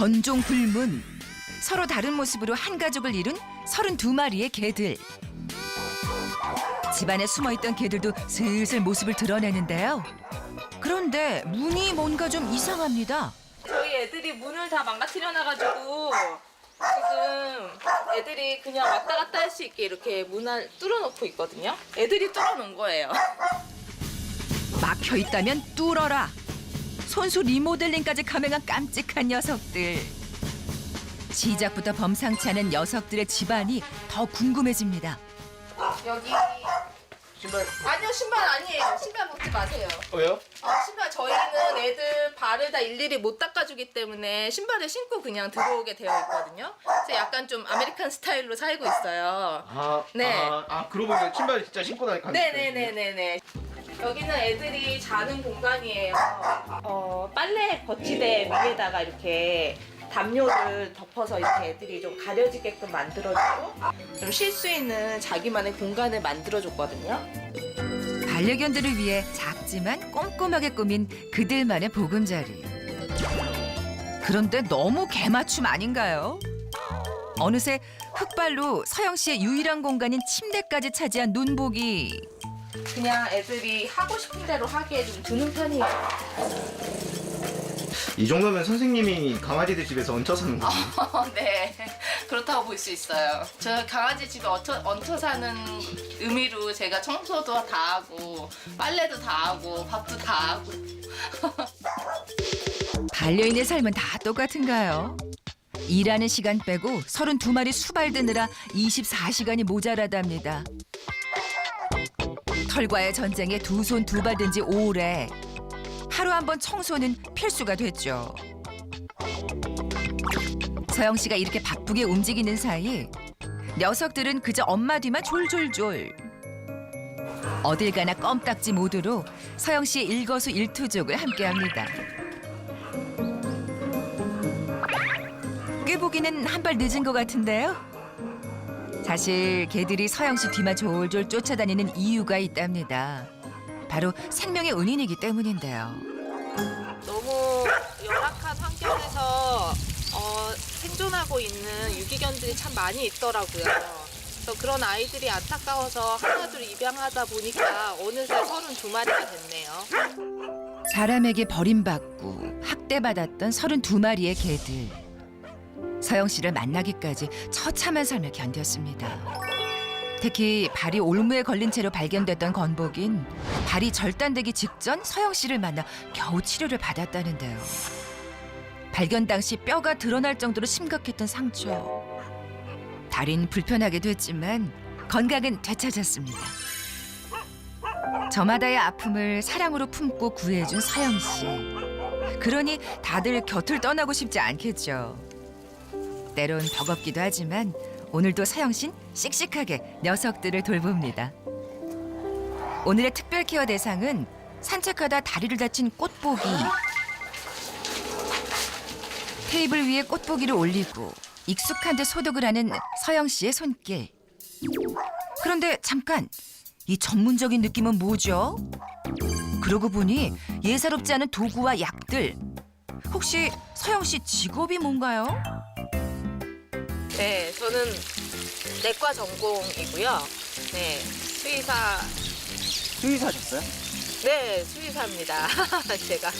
견종 불문. 서로 다른 모습으로 한 가족을 이룬 32마리의 개들. 집안에 숨어있던 개들도 슬슬 모습을 드러내는데요. 그런데 문이 뭔가 좀 이상합니다. 저희 애들이 문을 다 망가뜨려 놔가지고 지금 애들이 그냥 왔다 갔다 할 수 있게 이렇게 문을 뚫어놓고 있거든요. 애들이 뚫어놓은 거예요. 막혀 있다면 뚫어라. 손수 리모델링까지 가능한 깜찍한 녀석들. 시작부터 범상치 않은 녀석들의 집안이 더 궁금해집니다. 여기 신발 아니요 신발 아니에요. 신발 먹지 마세요. 왜요? 어, 신발 저희는 애들 발을 다 일일이 못 닦아주기 때문에 신발을 신고 그냥 들어오게 되어 있거든요. 그래서 약간 좀 아메리칸 스타일로 살고 있어요. 아, 네. 아, 아 그러고 보면 신발 진짜 신고 다니는 네네네네네. 여기는 애들이 자는 공간이에요. 어, 빨래 거치대 위에다가 이렇게 담요를 덮어서 이렇게 애들이 좀 가려지게끔 만들어주고 좀 쉴 수 있는 자기만의 공간을 만들어줬거든요. 반려견들을 위해 작지만 꼼꼼하게 꾸민 그들만의 보금자리. 그런데 너무 개맞춤 아닌가요? 어느새 흑발로 서영 씨의 유일한 공간인 침대까지 차지한 눈보기. 그냥 애들이 하고 싶은 대로 하게 좀 두는 편이에요. 이 정도면 선생님이 강아지들 집에서 얹혀 사는 거지. 네, 그렇다고 볼 수 있어요. 저 강아지 집에 얹혀, 얹혀 사는 의미로 제가 청소도 다 하고 빨래도 다 하고 밥도 다 하고 반려인의 삶은 다 똑같은가요? 일하는 시간 빼고 32마리 수발 드느라 24시간이 모자라답니다. 털과의 전쟁에 두 손 두 발 든 지 오래. 하루 한 번 청소는 필수가 됐죠. 서영 씨가 이렇게 바쁘게 움직이는 사이 녀석들은 그저 엄마 뒤만 졸졸졸. 어딜 가나 껌딱지 모드로 서영 씨의 일거수 일투족을 함께합니다. 꾀보기는 한 발 늦은 것 같은데요. 사실 개들이 서영 씨 뒤만 졸졸 쫓아다니는 이유가 있답니다. 바로 생명의 은인이기 때문인데요. 너무 열악한 환경에서 어, 생존하고 있는 유기견들이 참 많이 있더라고요. 그래서 그런 아이들이 안타까워서 하나둘 입양하다 보니까 어느새 32마리가 됐네요. 사람에게 버림받고 학대받았던 32마리의 개들. 서영 씨를 만나기까지 처참한 삶을 견뎠습니다. 특히 발이 올무에 걸린 채로 발견됐던 건복인 발이 절단되기 직전 서영 씨를 만나 겨우 치료를 받았다는데요. 발견 당시 뼈가 드러날 정도로 심각했던 상처. 다리는 불편하게 됐지만 건강은 되찾았습니다. 저마다의 아픔을 사랑으로 품고 구해준 서영 씨. 그러니 다들 곁을 떠나고 싶지 않겠죠. 때론 버겁기도 하지만 오늘도 서영 씨는 씩씩하게 녀석들을 돌봅니다. 오늘의 특별 케어 대상은 산책하다 다리를 다친 꽃보기. 테이블 위에 꽃보기를 올리고 익숙한 듯 소독을 하는 서영 씨의 손길. 그런데 잠깐 이 전문적인 느낌은 뭐죠? 그러고 보니 예사롭지 않은 도구와 약들. 혹시 서영 씨 직업이 뭔가요? 네, 저는 내과 전공이고요. 네, 수의사, 수의사셨어요? 네, 수의사입니다. 제가.